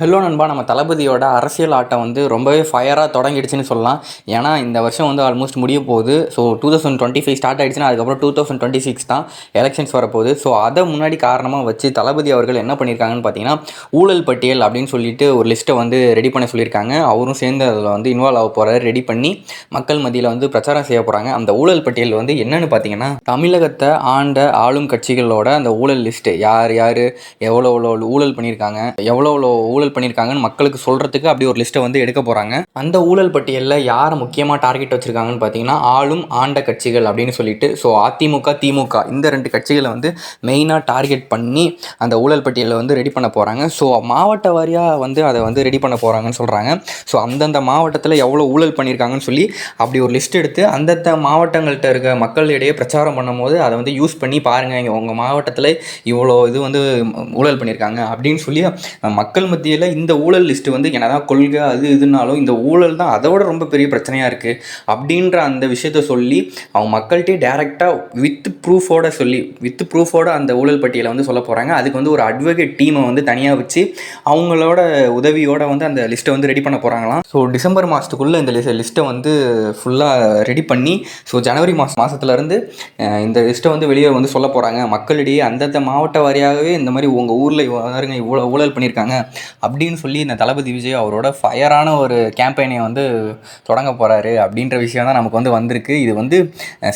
Hello நண்பா நம்ம தளபதியோட அரசியல் ஆட்டம் வந்து ரொம்பவே ஃபயராக தொடங்கிடுச்சுன்னு சொல்லலாம். ஏன்னா இந்த வருஷம் வந்து ஆல்மோஸ்ட் முடிய போகுது. So two thousand twenty five start ஆகிடுச்சுன்னா அதுக்கப்புறம் டூ தௌசண்ட் டுவெண்ட்டி சிக்ஸ் தான் எலெக்ஷன்ஸ் வரப்போகுது. ஸோ அதை முன்னாடி காரணமாக வச்சு தளபதி அவர்கள் என்ன பண்ணியிருக்காங்கன்னு பார்த்தீங்கன்னா ஊழல் பட்டியல் அப்படின்னு சொல்லிட்டு ஒரு லிஸ்ட்டை வந்து ரெடி பண்ண சொல்லியிருக்காங்க. அவரும் சேர்ந்து அதில் வந்து இன்வால்வ் ஆக போகிறாரு ரெடி பண்ணி மக்கள் மத்தியில் வந்து பிரச்சாரம் செய்ய போகிறாங்க அந்த ஊழல் பட்டியல் வந்து என்னென்னு பார்த்தீங்கன்னா தமிழகத்தை ஆண்ட ஆளும் கட்சிகளோட அந்த ஊழல் லிஸ்ட்டு யார் யார் எவ்வளோ எவ்வளோ ஊழல் பண்ணியிருக்காங்க எவ்வளோ எவ்வளோ ஊழல் பண்ணியிருக்காங்கன்னு மக்களுக்கு சொல்கிறதுக்கு அப்படி ஒரு லிஸ்ட்டை வந்து எடுக்க போகிறாங்க அந்த ஊழல் பட்டியலில் யாரை முக்கியமாக டார்கெட் வச்சுருக்காங்கன்னு பார்த்தீங்கன்னா ஆளும் ஆண்ட கட்சிகள் அப்படின்னு சொல்லிட்டு ஸோ அதிமுக திமுக இந்த ரெண்டு கட்சிகளை வந்து மெயினாக டார்கெட் பண்ணி அந்த ஊழல் பட்டியலை வந்து ரெடி பண்ண போகிறாங்க ஸோ மாவட்ட வாரியாக வந்து அதை வந்து ரெடி பண்ண போகிறாங்கன்னு சொல்கிறாங்க ஸோ அந்தந்த மாவட்டத்தில் எவ்வளோ ஊழல் பண்ணியிருக்காங்கன்னு சொல்லி அப்படி ஒரு லிஸ்ட் எடுத்து அந்தந்த மாவட்டங்கள்கிட்ட இருக்க மக்களிடையே பிரச்சாரம் பண்ணும்போது அதை வந்து யூஸ் பண்ணி பாருங்கள் இங்கே உங்கள் மாவட்டத்தில் இவ்வளோ இது வந்து ஊழல் பண்ணியிருக்காங்க அப்படின்னு சொல்லி மக்கள் மத்தியில் இந்த ஊழல் லிஸ்ட்டு வந்து என்னதான் கொள்கை அது இதுனாலும் இந்த ஊழல் தான் அதை விட ரொம்ப பெரிய பிரச்சனையாக இருக்குது அப்படின்ற அந்த விஷயத்த சொல்லி அவங்க மக்கள்கிட்டே டேரெக்டாக வித் ப்ரூஃபோட சொல்லி வித் ப்ரூஃபோட அந்த ஊழல் பட்டியலை வந்து சொல்ல போகிறாங்க அதுக்கு வந்து ஒரு அட்வொகேட் டீமை வந்து தனியாக வச்சு அவங்களோட உதவியோட வந்து அந்த லிஸ்ட்டை வந்து ரெடி பண்ண போகிறாங்களாம் ஸோ டிசம்பர் மாதத்துக்குள்ளே இந்த லிஸ்ட்டை வந்து ஃபுல்லாக ரெடி பண்ணி ஸோ ஜனவரி மாதம் மாதத்துலேருந்து இந்த லிஸ்ட்டை வந்து வெளியே வந்து சொல்ல போகிறாங்க மக்களிடையே அந்தந்த மாவட்ட வாரியாகவே இந்த மாதிரி உங்கள் ஊரில் இவ்வளோ ஊழல் பண்ணியிருக்காங்க அப்படின்னு சொல்லி இந்த தளபதி விஜய் அவரோட ஃபயரான ஒரு கேம்பெயினை வந்து தொடங்க போகிறாரு அப்படின்ற விஷயம் தான் நமக்கு வந்து வந்திருக்கு. இது வந்து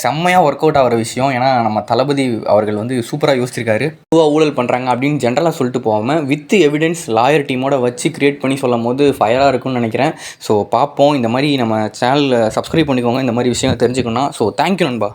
செம்மையாக ஒர்க் அவுட் ஆகிற விஷயம். ஏன்னா நம்ம தளபதி அவர்கள் வந்து சூப்பராக யோசிச்சிருக்காரு. பொதுவாக ஊழல் பண்ணுறாங்க அப்படின்னு ஜென்ரலாக சொல்லிட்டு போகாமல் வித் எவிடன்ஸ் லாயர் டீமோட வச்சு கிரியேட் பண்ணி சொல்லும் போது ஃபயராக இருக்கும்னு நினைக்கிறேன். ஸோ பார்ப்போம். இந்த மாதிரி நம்ம சேனலில் சப்ஸ்கிரைப் பண்ணிக்கோங்க. இந்த மாதிரி விஷயம் தெரிஞ்சுக்கணும் ஸோ தேங்க்யூ நண்பா.